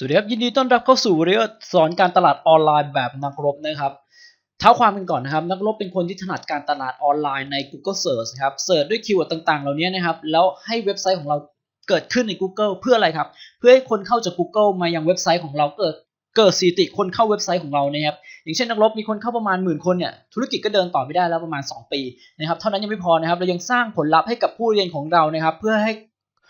สวัสดีครับยินดีต้อนรับเข้าสู่เรื่องสอนการตลาดออนไลน์แบบนักรบนะครับเท้าความกันก่อนนะครับ นักรบเป็นคนที่ถนัดการตลาดออนไลน์ใน Google Search ครับเสิร์ชด้วยคีย์เวิร์ดต่างๆ เหล่านี้นะครับ แล้วให้เว็บไซต์ของเราเกิดขึ้นใน Google เพื่ออะไรครับ เพื่อให้คนเข้าจาก Google มายังเว็บไซต์ของเราเกิดเกิดสถิติคนเข้าเว็บไซต์ของเรานะครับอย่างเช่นนักรบมีคนเข้าประมาณหมื่นคนเนี่ยธุรกิจก็เดินต่อไม่ได้แล้วประมาณ 2 ปีนะครับเท่านั้นยังไม่พอนะครับเรายังสร้างผลลัพธ์ให้กับผู้เรียนของเรานะครับ เพื่อให้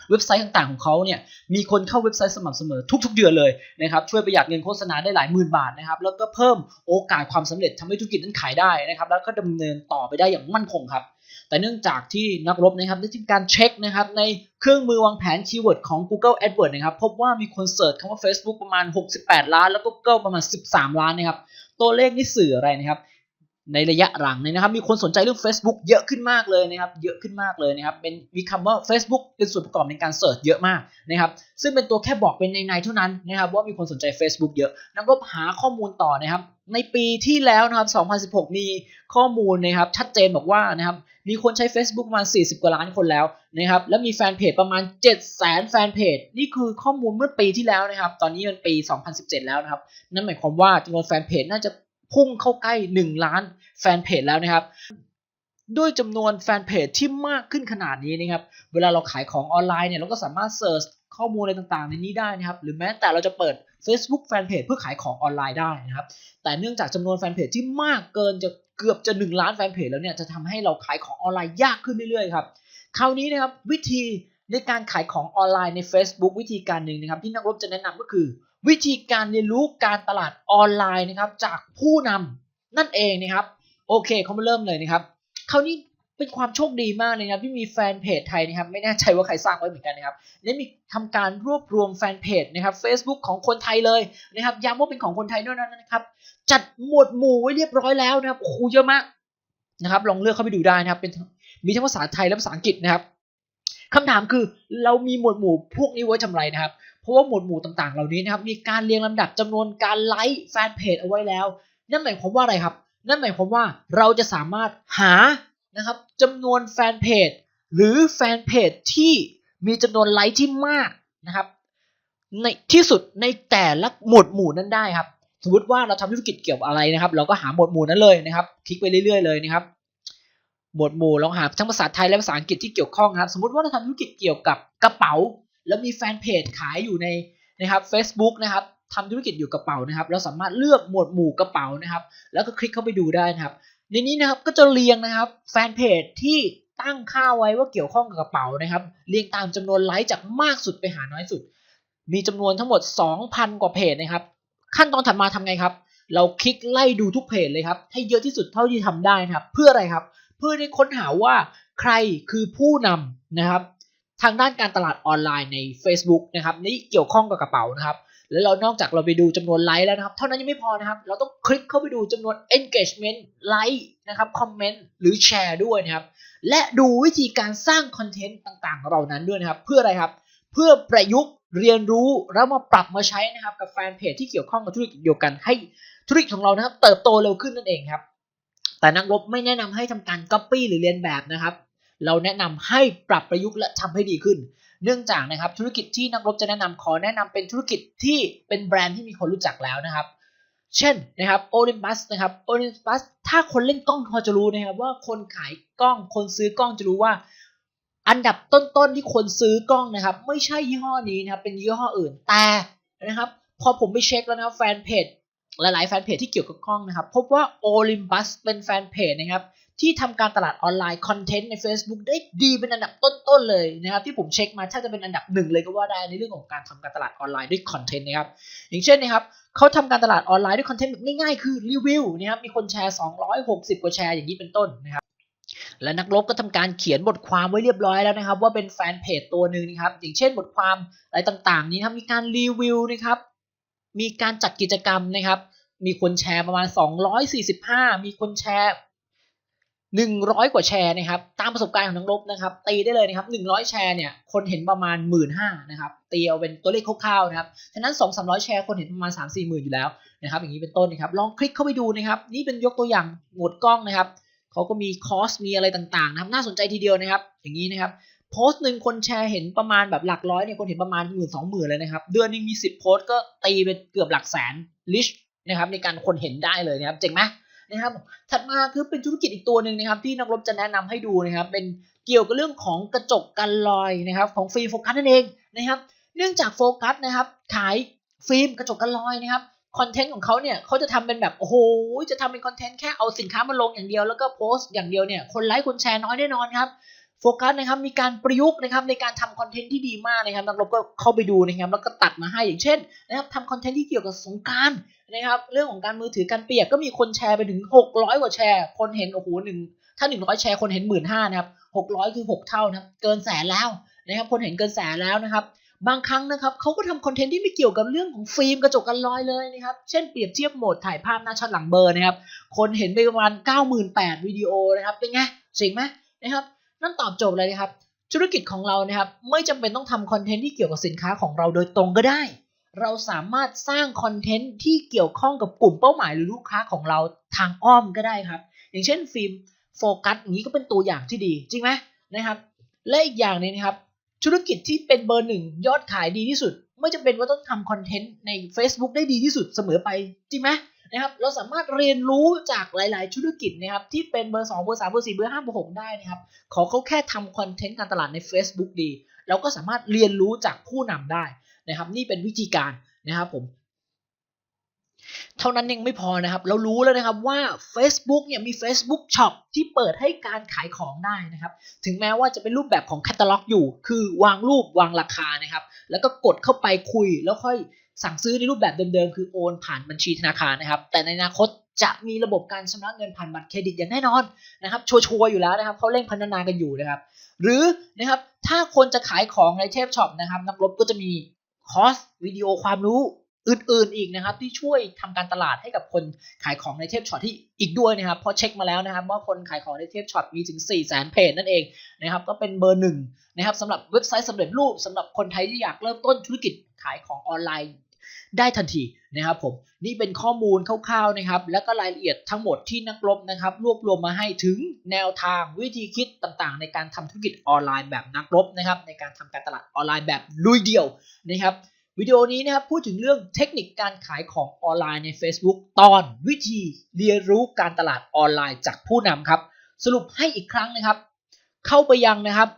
เว็บไซต์ต่างๆของเขาเนี่ยมีคนเข้าเว็บไซต์สม่ำเสมอทุกๆ เดือนเลยนะครับช่วยประหยัดเงินโฆษณาได้หลายหมื่นบาทนะครับแล้วก็เพิ่มโอกาสความสำเร็จทำให้ธุรกิจนั้นขายได้นะครับแล้วก็ดำเนินต่อไปได้อย่างมั่นคงครับแต่เนื่องจากที่นักรบนะครับได้ทำการเช็คนะครับในเครื่องมือวางแผนคีย์เวิร์ดของ Google AdWords นะครับพบว่ามีคนเสิร์ชคำว่า Facebook ประมาณ 68 ล้าน แล้วก็ Google ประมาณ 13 ล้านนะครับตัวเลขนี่สื่ออะไรนะครับ ในระยะหลังเนี่ยนะครับ มีคนสนใจเรื่อง Facebook เยอะขึ้นมากเลยนะครับ เยอะขึ้นมากเลยนะครับ เป็นมีคำว่า Facebook เป็นส่วนประกอบในการเสิร์ชเยอะมากนะครับ ซึ่งเป็นตัวแค่บอกเป็นในๆเท่านั้นนะครับ ว่ามีคนสนใจ Facebook เยอะนักรบหาข้อมูลต่อนะครับ ในปีที่แล้วนะครับ 2016 มีข้อมูลนะครับ ชัดเจนบอกว่านะครับ มีคนใช้ Facebook ประมาณ 40 กว่าล้านคนแล้วนะครับ และมีแฟนเพจประมาณ 7 0 0 0 0แฟนเพจ นี่คือข้อมูลเมื่อปีที่แล้วนะครับ ตอนนี้มันปี 2017 แล้วนะครับ นั่นหมายความว่าจำนวนแฟนเพจน่าจะ พุ่งเข้าใกล้ 1 ล้านแฟนเพจแล้วนะครับ ด้วยจำนวนแฟนเพจที่มากขึ้นขนาดนี้นะครับ เวลาเราขายของออนไลน์เนี่ยเราก็สามารถเซิร์ชข้อมูลอะไรต่างๆ ในนี้ได้นะครับ หรือแม้แต่เราจะเปิด Facebook แฟนเพจเพื่อขายของออนไลน์ได้นะครับ แต่เนื่องจากจำนวนแฟนเพจที่มากเกินจะเกือบจะ 1 ล้านแฟนเพจแล้วเนี่ยจะทำให้เราขายของออนไลน์ยากขึ้นเรื่อยๆครับ คราวนี้นะครับวิธีในการขายของออนไลน์ใน Facebook วิธีการหนึ่งนะครับ ที่นักรบจะแนะนำก็คือ วิธีการเรียนรู้การตลาดออนไลน์นะครับจากผู้นำนั่นเองนะครับ โอเคเขามาเริ่มเลยนะครับคราวนี้เป็นความโชคดีมากเลยนะครับที่มีแฟนเพจไทยนะครับไม่แน่ใจว่าใครสร้างไว้เหมือนกันนะครับได้มีทำการรวบรวมแฟนเพจนะครับ Facebook ของคนไทยเลยนะครับย้ำว่าเป็นของคนไทยด้วยนะครับ จัดหมวดหมู่ไว้เรียบร้อยแล้วนะครับโอ้โหเยอะมากนะครับ ลองเลือกเข้าไปดูได้นะครับ เป็นมีทั้งภาษาไทยและภาษาอังกฤษนะครับคำถามคือเรามีหมวดหมู่พวกนี้ไว้ทำไรนะครับ ราะว่าหมวดหมู่ต่างๆ เหล่านี้นะครับมีการเรียงลำดับจำนวนการไลค์แฟนเพจเอาไว้แล้ว นั่นหมายความว่าอะไรครับ นั่นหมายความว่าเราจะสามารถหานะครับจำนวนแฟนเพจหรือแฟนเพจที่มีจำนวนไลค์ที่มากนะครับในที่สุดในแต่ละหมวดหมู่นั้นได้ครับ สมมติว่าเราทำธุรกิจเกี่ยวกับอะไรนะครับ เราก็หาหมวดหมู่นั้นเลยนะครับ คลิกไปเรื่อยๆเลยนะครับ หมวดหมู่ลองหาทั้งภาษาไทยและภาษาอังกฤษที่เกี่ยวข้องครับ สมมติว่าเราทำธุรกิจเกี่ยวกับกระเป๋า แล้วมีแฟนเพจขายอยู่ในนะครับ Facebook นะครับทำธุรกิจอยู่กระเป๋านะครับ เราสามารถเลือกหมวดหมู่กระเป๋านะครับ แล้วก็คลิกเข้าไปดูได้นะครับ ในนี้นะครับก็จะเรียงนะครับแฟนเพจที่ตั้งค่าไว้ว่าเกี่ยวข้องกับกระเป๋านะครับ เรียงตามจำนวนไลค์จากมากสุดไปหาน้อยสุด มีจำนวนทั้งหมด 2,000 กว่าเพจนะครับ ขั้นตอนถัดมาทำไงครับ เราคลิกไล่ดูทุกเพจเลยครับ ให้เยอะที่สุดเท่าที่ทำได้นะครับ เพื่ออะไรครับ เพื่อได้ค้นหาว่าใครคือผู้นำนะครับ ทางด้านการตลาดออนไลน์ใน Facebook นะครับนี่เกี่ยวข้องกับกระเป๋านะครับแล้วเรานอกจากเราไปดูจำนวนไลค์แล้วนะครับ เท่านั้นยังไม่พอนะครับ เราต้องคลิกเข้าไปดูจำนวน engagement ไลค์นะครับคอมเมนต์หรือแชร์ด้วยนะครับ และดูวิธีการสร้างคอนเทนต์ต่างๆเหล่านั้นด้วยนะครับ เพื่ออะไรครับ เพื่อประยุกต์เรียนรู้แล้วมาปรับมาใช้นะครับกับแฟนเพจที่เกี่ยวข้องกับธุรกิจเดียวกันให้ธุรกิจของเรานะครับ เติบโตเร็วขึ้นนั่นเองครับ แต่นักรบไม่แนะนำให้ทำการ Copy หรือเรียนแบบนะครับ เราแนะนำให้ปรับประยุกต์และทำให้ดีขึ้น เนื่องจากนะครับธุรกิจที่นักรบจะแนะนำขอแนะนำเป็นธุรกิจที่เป็นแบรนด์ที่มีคนรู้จักแล้วนะครับ เช่นนะครับโอลิมปัสนะครับโอลิมปัสถ้าคนเล่นกล้องพอจะรู้นะครับว่าคนขายกล้องคนซื้อกล้องจะรู้ว่า อันดับต้นๆที่คนซื้อกล้องนะครับ ไม่ใช่ยี่ห้อนี้นะครับเป็นยี่ห้ออื่นแต่นะครับพอผมไปเช็คแล้วนะแฟนเพจ หลายๆแฟนเพจที่เกี่ยวกับกล้องนะครับ พบว่า Olympus เป็นแฟนเพจนะครับที่ทำการตลาดออนไลน์คอนเทนต์ใน Facebook ได้ดีเป็นอันดับต้น ๆ เลยนะครับ ที่ผมเช็คมาถ้าจะเป็นอันดับหนึ่งเลยก็ว่าได้ในเรื่องของการทำการตลาดออนไลน์ด้วยคอนเทนต์นะครับ อย่างเช่นนะครับเขาทำการตลาดออนไลน์ด้วยคอนเทนต์แบบง่าย ๆ คือรีวิวนะครับมีคนแชร์ 260 กว่าแชร์อย่างนี้เป็นต้นนะครับและนักรบก็ทำการเขียนบทความไว้เรียบร้อยแล้วนะครับ ว่าเป็นแฟนเพจตัวหนึ่งนะครับอย่างเช่นบทความอะไรต่างๆ นี้ครับมีการรีวิวนะครับ มีการจัดกิจกรรมนะครับ มีคนแชร์ประมาณ 245 มีคนแชร์ 100 กว่าแชร์นะครับ ตามประสบการณ์ของนักรบนะครับ ตีได้เลยนะครับ 100 แชร์เนี่ย คนเห็นประมาณ 1 5ื่นนะครับ ตีเอาเป็นตัวเลขคร่าวๆนะครับ ฉะนั้น 2 3 0 0 แชร์คนเห็นประมาณ 3 4หมื่นอยู่แล้วนะครับ อย่างนี้เป็นต้นนะครับ ลองคลิกเข้าไปดูนะครับ นี่เป็นยกตัวอย่างหมวดกล้องนะครับ เขาก็มีคอร์ส มีอะไรต่างๆนะครับ น่าสนใจทีเดียวนะครับ อย่างนี้นะครับ โพสต์หนึ่งคนแชร์เห็นประมาณแบบหลักร้อยเนี่ยคนเห็นประมาณหมื่นสองหมื่นเลยนะครับ เดือนหนึงมีสิบโพสต์ก็ตีเป็นเกือบหลักแสนลิชนะครับในการคนเห็นได้เลยนะครับเจ๋งไหมนะครับถัดมาคือเป็นธุรกิจอีกตัวหนึ่งนะครับ ที่นักรบจะแนะนำให้ดูนะครับ เป็นเกี่ยวกับเรื่องของกระจกกันรอยนะครับของฟิล์มโฟกัสนั่นเองนะครับ เนื่องจากโฟกัสนะครับขายฟิล์มกระจกกันรอยนะครับคอนเทนต์ของเขาเนี่ยเขาจะทำเป็นแบบโอ้โหจะทำเป็นคอนเทนต์แค่เอาสินค้ามาลงอย่างเดียวแล้วก็โพสต์อย่างเดียวเนี่ยคนไลค์คนแชร์น้อยแน่นอนครับ โฟกัสนะครับมีการประยุกต์นะครับในการทำคอนเทนต์ที่ดีมากนะครับนักรบก็เข้าไปดูนะครับแล้วก็ตัดมาให้อย่างเช่นนะครับทำคอนเทนต์ที่เกี่ยวกับสงการนะครับเรื่องของการมือถือการเปียกก็มีคนแชร์ไปถึง 600 กว่าแชร์ คนเห็นโอ้โหหนึ่งถ้า 100 แชร์คนเห็นหมื่นห้านะครับ600 คือ 6 เท่านะครับเกินแสนแล้วนะครับคนเห็นเกินแสนแล้วนะครับบางครั้งนะครับเขาก็ทำคอนเทนต์ที่ไม่เกี่ยวกับเรื่องของฟิล์มกระจกกันรอยเลยนะครับ เช่นเปรียบเทียบโหมดถ่ายภาพหน้าชัดหลังเบอร์นะครับ คนเห็นไปประมาณ 98,000วิดีโอนะครับ เป็นไงเจ๋งไหมนะครับ นั่นตอบโจทย์เลยนะครับ ธุรกิจของเรานะครับไม่จำเป็นต้องทำคอนเทนต์ที่เกี่ยวกับสินค้าของเราโดยตรงก็ได้ เราสามารถสร้างคอนเทนต์ที่เกี่ยวข้องกับกลุ่มเป้าหมายหรือลูกค้าของเราทางอ้อมก็ได้ครับ อย่างเช่นฟิล์มโฟกัสอย่างนี้ก็เป็นตัวอย่างที่ดี จริงไหมนะครับ และอีกอย่างนึงนะครับ ธุรกิจที่เป็นเบอร์หนึ่งยอดขายดีที่สุด ไม่จำเป็นว่าต้องทำคอนเทนต์ใน Facebook ได้ดีที่สุดเสมอไปจริงไหม นะครับเราสามารถเรียนรู้จากหลาย ๆ ธุรกิจนะครับที่เป็นเบอร์2เบอร์3เบอร์4เบอร์5เบอร์6ได้นะครับขอเขาแค่ทำคอนเทนต์การตลาดใน Facebook ดี เราก็สามารถเรียนรู้จากผู้นำได้นะครับ นี่เป็นวิธีการนะครับผมเท่านั้นยังไม่พอนะครับ เรารู้แล้วนะครับว่า Facebook เนี่ยมี Facebook Shop ที่เปิดให้การขายของได้นะครับ ถึงแม้ว่าจะเป็นรูปแบบของแคตตาล็อกอยู่ คือวางรูปวางราคานะครับ แล้วก็กดเข้าไปคุยแล้วค่อย สั่งซื้อในรูปแบบเดิมๆ คือโอนผ่านบัญชีธนาคารนะครับ แต่ในอนาคตจะมีระบบการชำระเงินผ่านบัตรเครดิตอย่างแน่นอนนะครับ ชัวร์ๆอยู่แล้วนะครับเขาเร่งพัฒนากันอยู่นะครับ หรือนะครับถ้าคนจะขายของในเทปช็อปนะครับนักรบก็จะมีคอร์สวิดีโอความรู้อื่นๆอีกนะครับ ที่ช่วยทำการตลาดให้กับคนขายของในเทปช็อตที่อีกด้วยนะครับเพราะเช็คมาแล้วนะครับว่าคนขายของในเทปช็อตมีถึง 4 0 0 0 0 0เพจนั่นเองนะครับก็เป็นเบอร์หนึ่งนะครับสำหรับเว็บไซต์สำเร็จรูปสำหรับคนไทยที่อยากเริ่มต้นธุรกิจขายของออนไลน์ ได้ทันทีนะครับผมนี่เป็นข้อมูลคร่าวๆนะครับแล้วก็รายละเอียดทั้งหมดที่นักรบนะครับรวบรวมมาให้ถึงแนวทางวิธีคิดต่างๆ ในการทำธุรกิจออนไลน์แบบนักรบนะครับในการทำการตลาดออนไลน์แบบลุยเดียวนะครับวิดีโอนี้นะครับพูดถึงเรื่องเทคนิคการขายของออนไลน์ใน Facebook ตอนวิธีเรียนรู้การตลาดออนไลน์จากผู้นำครับ สรุปให้อีกครั้งนะครับ เข้าไปยังนะครับ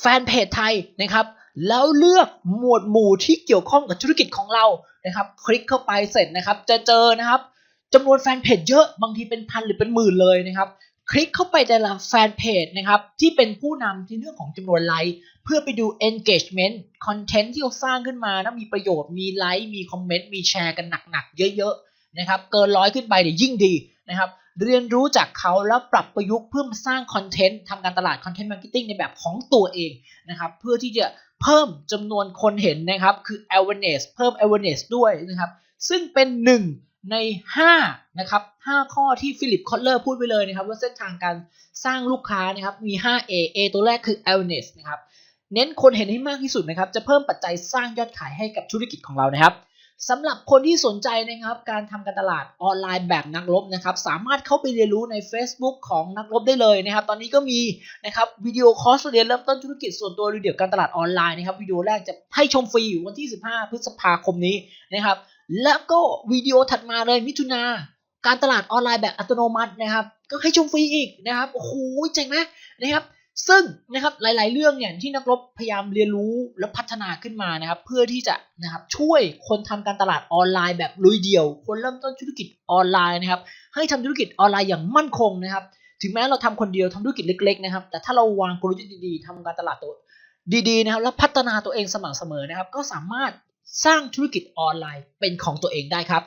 แฟนเพจไทยนะครับ แล้วเลือกหมวดหมู่ที่เกี่ยวข้องกับธุรกิจของเรานะครับ คลิกเข้าไปเสร็จนะครับ จะเจอนะครับจำนวนแฟนเพจเยอะบางทีเป็นพันหรือเป็นหมื่นเลยนะครับ คลิกเข้าไปแต่ละแฟนเพจนะครับ ที่เป็นผู้นำที่เรื่องของจำนวนไลค์เพื่อไปดู engagement คอนเทนต์ที่เขาสร้างขึ้นมานะมีประโยชน์มีไลค์มีคอมเมนต์มีแชร์กันหนักๆ เยอะๆนะครับ เกินร้อยขึ้นไปเนี่ยยิ่งดีนะครับ เรียนรู้จากเขาแล้วปรับประยุกต์เพื่อมาสร้างคอนเทนต์ทำการตลาดคอนเทนต์มาร์เก็ตติ้งในแบบของตัวเองนะครับ เพื่อที่จะ เพิ่มจำนวนคนเห็นนะครับ คือ awareness เพิ่ม awareness ด้วยนะครับ ซึ่งเป็นหนึ่งใน5นะครับ5ข้อที่ฟิลิปคอตเลอร์พูดไปเลยนะครับ ว่าเส้นทางการสร้างลูกค้านะครับมี 5A A ตัวแรกคือ awareness นะครับ เน้นคนเห็นให้มากที่สุดนะครับ จะเพิ่มปัจจัยสร้างยอดขายให้กับธุรกิจของเรานะครับ สำหรับคนที่สนใจนะครับการทำการตลาดออนไลน์แบบนักรบนะครับสามารถเข้าไปเรียนรู้ใน Facebook ของนักรบได้เลยนะครับ ตอนนี้ก็มีนะครับวิดีโอคอร์สเรียนเริ่มต้นธุรกิจส่วนตัวเดี่ยวการตลาดออนไลน์นะครับวิดีโอแรกจะให้ชมฟรีอยู่วันที่ 15 พฤษภาคมนี้นะครับ แล้วก็วิดีโอถัดมาเลยมิถุนาการตลาดออนไลน์แบบอัตโนมัตินะครับ ก็ให้ชมฟรีอีกนะครับโอ้โหเจ๋งไหมนะครับ ซึ่งนะครับหลาย ๆ เรื่องเนี่ยที่นักรบพยายามเรียนรู้และพัฒนาขึ้นมานะครับ เพื่อที่จะนะครับช่วยคนทำการตลาดออนไลน์แบบลุยเดี่ยว คนเริ่มต้นธุรกิจออนไลน์นะครับ ให้ทำธุรกิจออนไลน์อย่างมั่นคงนะครับ ถึงแม้เราทำคนเดียวทำธุรกิจเล็ก ๆ นะครับ แต่ถ้าเราวางกลยุทธ์ดีๆทำการตลาดตัวดีๆนะครับแล้วพัฒนาตัวเองสม่ำเสมอนะครับ ก็สามารถสร้างธุรกิจออนไลน์เป็นของตัวเองได้ครับ